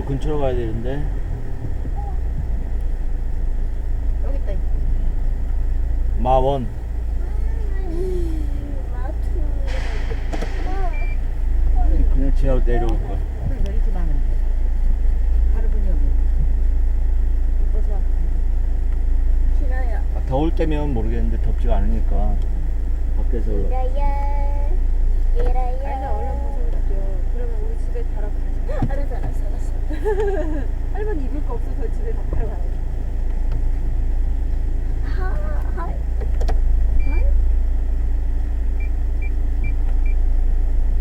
근처로 가야 되는데 여기 있다. 마원 그냥 지하로 내려올 거야. 그걸 내리지 마면 돼. 바르분이 여기. 이뻐서. 싫어요. 아, 더울 때면 모르겠는데 덥지가 않으니까 밖에서 얘라야. 얘라야. 아니 얼른 벗어야죠. 그러면 우리 집에 바로 가자. 알았어, 알았어, 알았어. 할머니 입을 거 없어서 집에 다